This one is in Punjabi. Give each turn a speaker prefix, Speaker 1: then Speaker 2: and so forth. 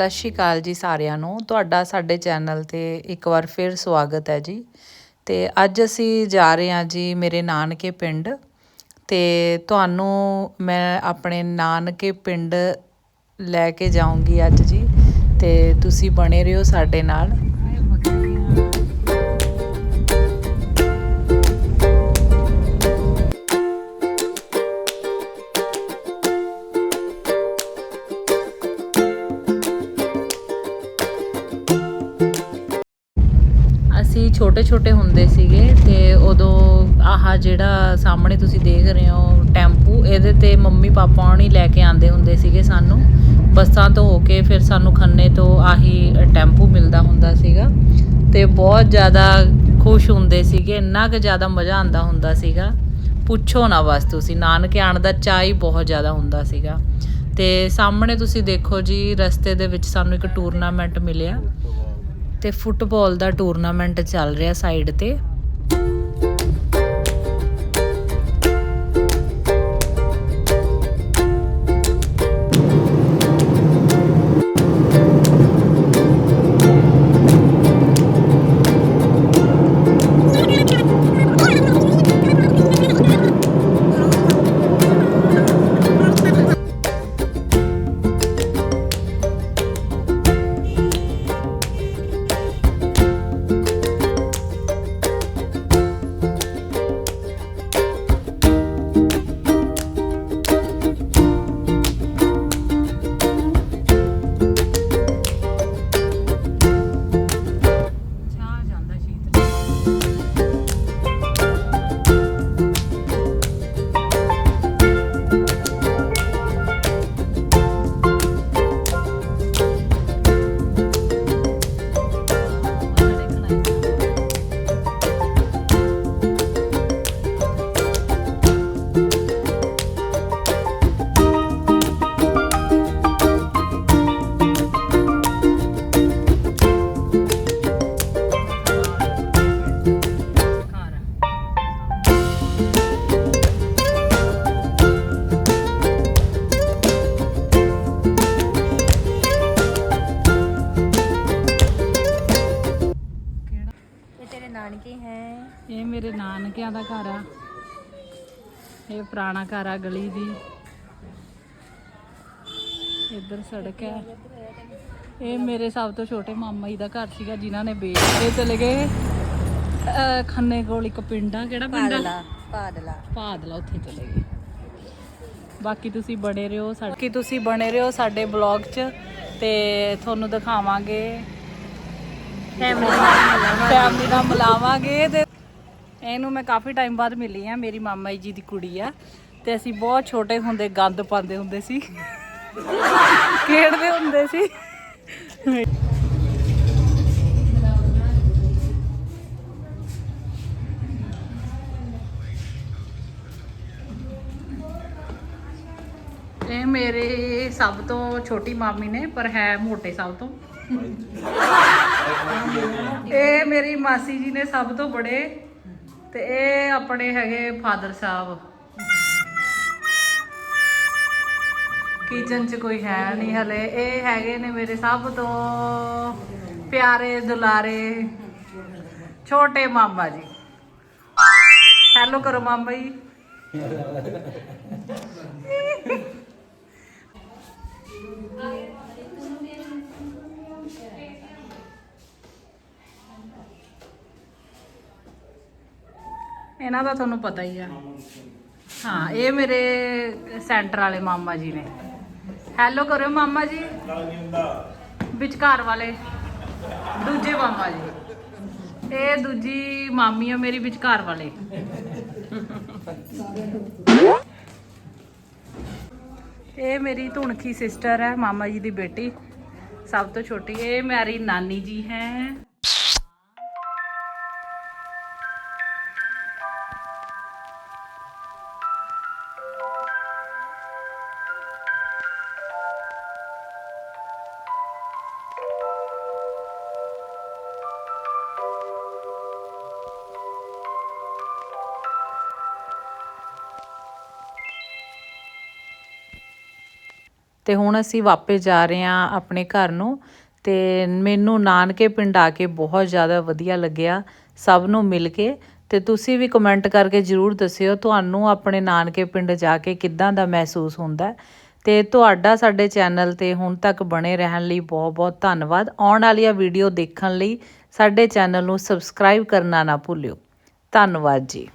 Speaker 1: ਸਤਿ ਸ਼੍ਰੀ ਅਕਾਲ ਜੀ ਸਾਰਿਆਂ ਨੂੰ। ਤੁਹਾਡਾ ਸਾਡੇ ਚੈਨਲ ਤੇ ਇੱਕ ਵਾਰ ਫਿਰ ਸਵਾਗਤ ਹੈ ਜੀ। ਤੇ ਅੱਜ ਅਸੀਂ ਜਾ ਰਹੇ ਹਾਂ ਜੀ ਮੇਰੇ ਨਾਨਕੇ ਪਿੰਡ। ਤੇ ਤੁਹਾਨੂੰ ਮੈਂ ਆਪਣੇ ਨਾਨਕੇ ਪਿੰਡ ਲੈ ਕੇ ਜਾਊਂਗੀ ਅੱਜ ਜੀ। ਤੇ ਤੁਸੀਂ ਬਣੇ ਰਹੋ ਸਾਡੇ ਨਾਲ। ਛੋਟੇ ਛੋਟੇ ਹੁੰਦੇ ਸੀਗੇ ਤੇ ਉਦੋਂ ਆਹ ਜਿਹੜਾ ਸਾਹਮਣੇ ਤੁਸੀਂ ਦੇਖ ਰਹੇ ਹੋ ਟੈਂਪੂ, ਇਹਦੇ ਤੇ ਮੰਮੀ ਪਾਪਾ ਹੋਣੀ ਲੈ ਕੇ ਆਂਦੇ ਹੁੰਦੇ ਸੀਗੇ ਸਾਨੂੰ। ਬੱਸਾਂ ਤੋਂ ਹੋ ਕੇ ਫਿਰ ਸਾਨੂੰ ਖੰਨੇ ਤੋਂ ਆਹੀ ਟੈਂਪੂ ਮਿਲਦਾ ਹੁੰਦਾ ਸੀਗਾ ਤੇ ਬਹੁਤ ਜ਼ਿਆਦਾ ਖੁਸ਼ ਹੁੰਦੇ ਸੀਗੇ, ਇੰਨਾ ਕੁ ਜ਼ਿਆਦਾ ਮਜ਼ਾ ਆਂਦਾ ਹੁੰਦਾ ਸੀਗਾ। ਪੁੱਛੋ ਨਾ ਬਸ ਤੁਸੀਂ, ਨਾਨਕੇ ਆਣ ਦਾ ਚਾਅ ਹੀ ਬਹੁਤ ਜ਼ਿਆਦਾ ਹੁੰਦਾ ਸੀਗਾ। ਤੇ ਸਾਹਮਣੇ ਤੁਸੀਂ ਦੇਖੋ ਜੀ, ਰਸਤੇ ਦੇ ਵਿੱਚ ਸਾਨੂੰ ਇੱਕ ਟੂਰਨਾਮੈਂਟ ਮਿਲਿਆ। ਤੇ ਫੁੱਟਬਾਲ ਦਾ ਟੂਰਨਾਮੈਂਟ ਚੱਲ ਰਿਹਾ ਸਾਈਡ ਤੇ।
Speaker 2: ਨਾਨਕੇ ਹੈ?
Speaker 1: ਇਹ ਮੇਰੇ ਨਾਨਕਿਆਂ ਦਾ ਘਰ ਆ। ਇਹ ਪੁਰਾਣਾ ਘਰ ਆ ਗਲੀ ਦੀ। ਇੱਧਰ ਸੜਕ ਹੈ। ਇਹ ਮੇਰੇ ਸਭ ਤੋਂ ਛੋਟੇ ਮਾਮਾ ਜੀ ਦਾ ਘਰ ਸੀਗਾ ਜਿਨ੍ਹਾਂ ਨੇ ਵੇਚ ਕੇ ਚਲੇ ਗਏ। ਖੰਨੇ ਕੋਲ ਇੱਕ ਪਿੰਡ ਆ ਕਿਹੜਾ ਪਿੰਡ
Speaker 2: ਪਾਦਲਾ
Speaker 1: ਪਾਦਲਾ। ਉੱਥੇ ਚਲੇ ਗਏ। ਬਾਕੀ ਤੁਸੀਂ ਬਣੇ ਰਹੋ ਸਾਡੇ ਬਾਕੀ ਤੁਸੀਂ ਬਣੇ ਰਹੋ ਸਾਡੇ ਬਲੌਗ 'ਚ ਤੇ ਤੁਹਾਨੂੰ ਦਿਖਾਵਾਂਗੇ। ਫੈਮਿਲੀ ਨਾਲ ਮਿਲਾਵਾਂਗੇ ਤੇ ਇਹਨੂੰ ਮੈਂ ਕਾਫੀ ਟਾਈਮ ਬਾਅਦ ਮਿਲੀ ਆ ਮੇਰੀ ਮਾਮਾ ਜੀ ਦੀ ਕੁੜੀ ਆ। ਤੇ ਅਸੀਂ ਬਹੁਤ ਛੋਟੇ ਹੁੰਦੇ ਗੰਦ ਪਾਉਂਦੇ ਹੁੰਦੇ ਸੀ। ਖੇਡਦੇ ਹੁੰਦੇ ਸੀ। ਇਹ ਮੇਰੇ ਸਭ ਤੋਂ ਛੋਟੀ ਮਾਮੀ ਨੇ, ਪਰ ਹੈ ਮੋਟੇ ਸਭ ਤੋਂ। ਇਹ ਮੇਰੀ ਮਾਸੀ ਜੀ ਨੇ ਸਭ ਤੋਂ ਬੜੇ ਤੇ ਇਹ ਆਪਣੇ ਹੈਗੇ ਫਾਦਰ ਸਾਹਿਬ। ਕਿਚਨ 'ਚ ਕੋਈ ਹੈ ਨਹੀਂ ਹਲੇ। ਇਹ ਹੈਗੇ ਨੇ ਮੇਰੇ ਸਭ ਤੋਂ ਪਿਆਰੇ ਦੁਲਾਰੇ ਛੋਟੇ ਮਾਮਾ ਜੀ। ਹੈਲੋ ਕਰੋ ਮਾਮਾ ਜੀ। ਇਹਨਾਂ ਦਾ ਤੁਹਾਨੂੰ ਪਤਾ ਹੀ ਆ। ਹਾਂ, ਇਹ ਮੇਰੇ ਸੈਂਟਰ ਵਾਲੇ ਮਾਮਾ ਜੀ ਨੇ। ਹੈਲੋ ਕਰੋ ਮਾਮਾ ਜੀ। ਵਿਚਕਾਰ ਵਾਲੇ। ਦੂਜੇ ਮਾਮਾ ਜੀ। ਇਹ ਦੂਜੀ ਮਾਮੀ ਆ ਮੇਰੀ ਵਿਚਕਾਰ ਵਾਲੇ। ਇਹ ਮੇਰੀ ਧੁਣਖੀ ਸਿਸਟਰ ਹੈ, ਮਾਮਾ ਜੀ ਦੀ ਬੇਟੀ। ਸਭ ਤੋਂ ਛੋਟੀ। ਇਹ ਮੇਰੀ ਨਾਨੀ ਜੀ ਹੈ। ਤੇ ਹੁਣ ਅਸੀਂ ਵਾਪਸ ਜਾ ਰਹੇ ਹਾਂ ਆਪਣੇ ਘਰ ਨੂੰ ਤੇ ਮੈਨੂੰ ਨਾਨਕੇ ਪਿੰਡ ਆ ਕੇ ਬਹੁਤ ਜ਼ਿਆਦਾ ਵਧੀਆ ਲੱਗਿਆ ਸਭ ਨੂੰ ਮਿਲ ਕੇ ਤੇ ਤੁਸੀਂ ਵੀ ਕਮੈਂਟ ਕਰਕੇ ਜਰੂਰ ਦੱਸਿਓ ਤੁਹਾਨੂੰ ਆਪਣੇ ਨਾਨਕੇ ਪਿੰਡ ਜਾ ਕੇ ਕਿੱਦਾਂ ਦਾ ਮਹਿਸੂਸ ਹੁੰਦਾ ਹੈ। ਤੇ ਤੁਹਾਡਾ ਸਾਡੇ ਚੈਨਲ ਤੇ ਹੁਣ ਤੱਕ ਬਣੇ ਰਹਿਣ ਲਈ ਬਹੁਤ ਬਹੁਤ ਧੰਨਵਾਦ। ਆਉਣ ਵਾਲੀਆਂ ਵੀਡੀਓ ਦੇਖਣ ਲਈ ਸਾਡੇ ਚੈਨਲ ਨੂੰ ਸਬਸਕ੍ਰਾਈਬ ਕਰਨਾ ਨਾ ਭੁੱਲਿਓ। ਧੰਨਵਾਦ ਜੀ।